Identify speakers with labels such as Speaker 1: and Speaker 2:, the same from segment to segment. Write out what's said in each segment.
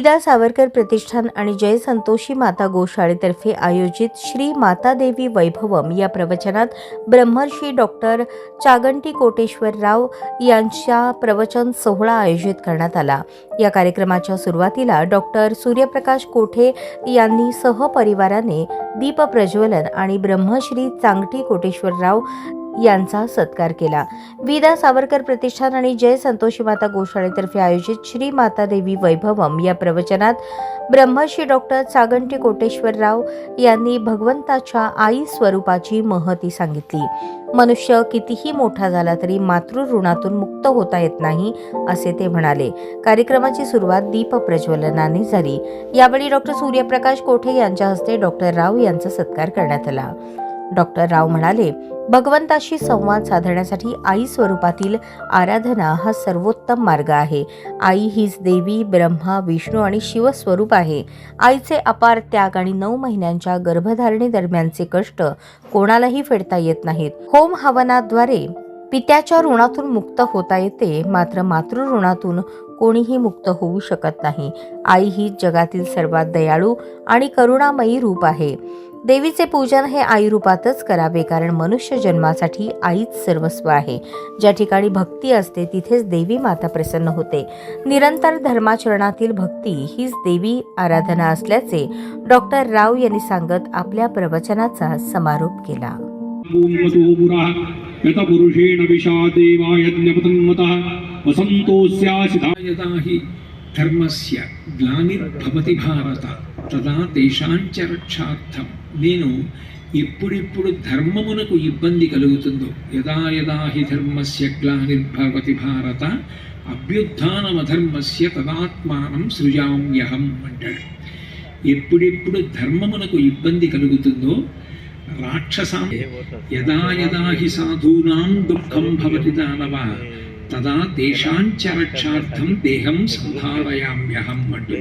Speaker 1: विदा सावरकर प्रतिष्ठान आणि जय संतोषी माता गोशाळेतर्फे आयोजित श्री माता देवी वैभवम या प्रवचनात ब्रह्मर्षी डॉक्टर चागंटी कोटेश्वरराव यांच्या प्रवचन सोहळा आयोजित करण्यात आला. या कार्यक्रमाच्या सुरुवातीला डॉक्टर सूर्यप्रकाश कोठे यांनी सहपरिवाराने दीप प्रज्वलन आणि ब्रह्मश्री चांगटी कोटेश्वरराव यांचा सत्कार केला. विदा सावरकर प्रतिष्ठान आणि जय संतोषी माता गोशाळेतर्फे आयोजित श्री माता देवी वैभवम या प्रवचनात ब्रह्मश्री डॉक्टर चागंटी कोटेश्वरराव यांनी भगवंताच्या आई स्वरूपाची महती सांगितली. मनुष्य कितीही मोठा झाला तरी मातृ ऋणातून मुक्त होता येत नाही असे ते म्हणाले. कार्यक्रमाची सुरुवात दीप प्रज्वलनाने झाली. यावेळी डॉक्टर सूर्यप्रकाश कोठे यांच्या हस्ते डॉक्टर राव यांचा सत्कार करण्यात आला. डॉक्टर राव म्हणाले भगवंताशी संवाद साधण्यासाठी आई स्वरूपातील आराधना हा सर्वोत्तम मार्ग आहे. आई हीच देवी ब्रह्मा विष्णू आणि शिव स्वरूप आहे. आईचे अपार त्याग आणि नऊ महिन्यांच्या गर्भधारणेदरम्यानचे कष्ट कोणालाही फेडता येत नाहीत. होम हवनाद्वारे पित्याच्या ऋणातून मुक्त होता येते मात्र मातृ ऋणातून कोणीही मुक्त होऊ शकत नाही. आई ही जगातील सर्वात दयाळू आणि करुणामयी रूप आहे. देवीचे पूजन हे आई रूपातच करावे कारण मनुष्य जन्मासाठी आईच सर्वस्व आहे. ज्या ठिकाणी भक्ती असते तिथेच देवी माता प्रसन्न होते. निरंतर धर्माचरणातील भक्ती हीच देवी आराधना असल्याचे डॉक्टर राव यांनी सांगत आपल्या प्रवचनाचा समारोप केला.
Speaker 2: भूमतो
Speaker 3: తదా తేషాంచ రక్షార్థం నేను ఎప్పుడెప్పుడు ధర్మమునకు ఇబ్బంది కలుగుతుందో యదా యదా హి ధర్మస్య గ్లానిర్భవతి భారత అభ్యుత్నమధర్మస్య తదాత్మానం సృజామ్యహం అంటాడు. ఎప్పుడెప్పుడు ధర్మమునకు ఇబ్బంది కలుగుతుందో రాక్షసాం యదా యదా హి సాధూనాం దుఃఖం భవతి దానవ తదా దేశాంచ రక్షార్థం దేహం సంభావయామ్యహం అంటూ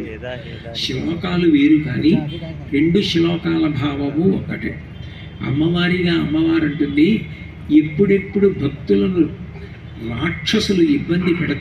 Speaker 3: శ్లోకాలు వేరు కానీ రెండు శ్లోకాల భావము ఒకటే। అమ్మవారిగా అమ్మవారు అంటుంది ఎప్పుడెప్పుడు భక్తులను రాక్షసులు ఇబ్బంది పెడతారు